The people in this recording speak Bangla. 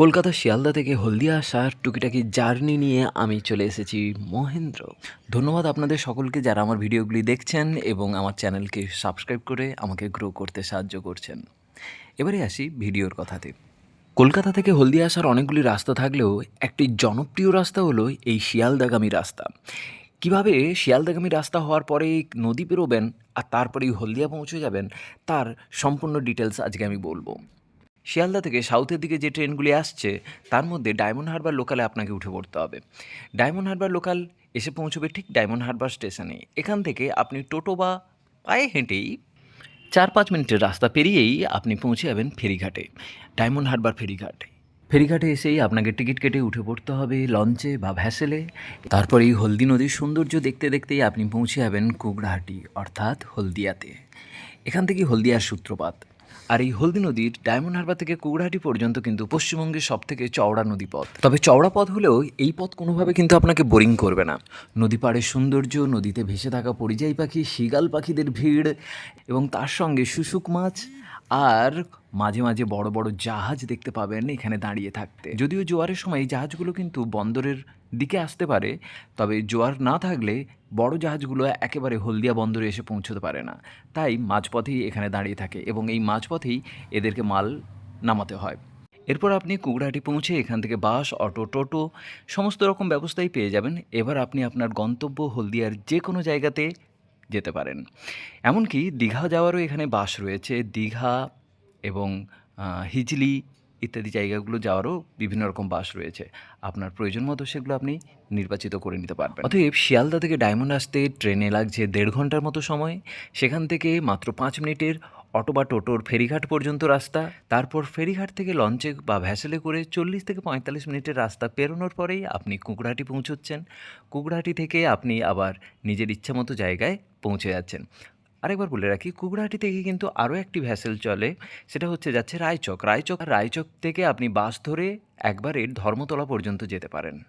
কলকাতা শিয়ালদা থেকে হলদিয়া আসার টুকিটাকি জার্নি নিয়ে আমি চলে এসেছি মহেন্দ্র। ধন্যবাদ আপনাদের সকলকে যারা আমার ভিডিওগুলি দেখছেন এবং আমার চ্যানেলকে সাবস্ক্রাইব করে আমাকে গ্রো করতে সাহায্য করছেন। এবারে আসি ভিডিওর কথাতে। কলকাতা থেকে হলদিয়া আসার অনেকগুলি রাস্তা থাকলেও একটি জনপ্রিয় রাস্তা হলো এই শিয়ালদাগামী রাস্তা। কীভাবে শিয়ালদাগামী রাস্তা হওয়ার পরে নদী পেরোবেন আর তারপরেই হলদিয়া পৌঁছে যাবেন, তার সম্পূর্ণ ডিটেলস আজকে আমি বলব। শিয়ালদা থেকে সাউথের দিকে যে ট্রেনগুলি আসছে, তার মধ্যে ডায়মন্ড হারবার লোকালে আপনাকে উঠে পড়তে হবে। ডায়মন্ড হারবার লোকাল এসে পৌঁছবে ঠিক ডায়মন্ড হারবার স্টেশনে। এখান থেকে আপনি টোটো বা পায়ে হেঁটেই চার পাঁচ মিনিটের রাস্তা পেরিয়েই আপনি পৌঁছে যাবেন ফেরিঘাটে, ডায়মন্ড হারবার ফেরিঘাট। ফেরিঘাটে এসেই আপনাকে টিকিট কেটে উঠে পড়তে হবে লঞ্চে বা ভ্যাসেলে। তারপরে এই হলদি নদীর সৌন্দর্য দেখতে দেখতেই আপনি পৌঁছে যাবেন কুগড়াহাটি, অর্থাৎ হলদিয়াতে। এখান থেকে হলদিয়ার সূত্রপাত। আর এই হলদি নদীর ডায়মন্ড হারবার থেকে কুকুরহাটি পর্যন্ত কিন্তু পশ্চিমবঙ্গের সব থেকে চওড়া নদী পথ তবে চওড়া পথ হলেও এই পথ কোনোভাবে কিন্তু আপনাকে বোরিং করবে না। নদী পাড়ের সৌন্দর্য, নদীতে ভেসে থাকা পরিযায়ী পাখি, শিগাল পাখিদের ভিড় এবং তার সঙ্গে শুশুক মাছ আর মাঝে মাঝে বড় বড় জাহাজ দেখতে পাবেন এখানে দাঁড়িয়ে থাকতে। যদিও জোয়ারের সময় এই জাহাজগুলো কিন্তু বন্দরের দিকে আসতে পারে, তবে জোয়ার না থাকলে বড় জাহাজগুলো একেবারে হলদিয়া বন্দরে এসে পৌঁছতে পারে না। তাই মাঝপথেই এখানে দাঁড়িয়ে থাকে এবং এই মাঝপথেই এদেরকে মাল নামাতে হয়। এরপর আপনি কুগড়াহাটি পৌঁছে এখান থেকে বাস, অটো, টোটো, সমস্ত রকম ব্যবস্থাই পেয়ে যাবেন। এবার আপনি আপনার গন্তব্য হলদিয়ার যে কোনো জায়গাতে যেতে পারেন। এমনকি দীঘা যাওয়ারও এখানে বাস রয়েছে। দীঘা এবং হিজলি ইত্যাদি জায়গাগুলো যাওয়ারও বিভিন্ন রকম বাস রয়েছে। আপনার প্রয়োজন মতো সেগুলো আপনি নির্বাচিত করে নিতে পারবেন। অতএব শিয়ালদা থেকে ডায়মন্ড আসতে, ট্রেনে লাগছে দেড় ঘণ্টার মতো সময়। সেখান থেকে মাত্র পাঁচ মিনিটের অটো বা টোটোর ফেরিঘাট পর্যন্ত রাস্তা, তারপর ফেরিঘাট থেকে লঞ্চে বা ভ্যাসেলে করে চল্লিশ থেকে পঁয়তাল্লিশ মিনিটের রাস্তা পেরোনোর পরেই আপনি কুকড়াহাটি পৌঁছচ্ছেন। কুকড়াহাটি থেকে আপনি আবার নিজের ইচ্ছামতো জায়গায় পৌঁছে যাচ্ছেন। আরেকবার বলে রাখি, কুকড়াহাটি থেকে কিন্তু আরও একটি ভ্যাসেল চলে, সেটা হচ্ছে যাচ্ছে রায়চক। রায়চক রায়চক থেকে আপনি বাস ধরে একবারে ধর্মতলা পর্যন্ত যেতে পারেন।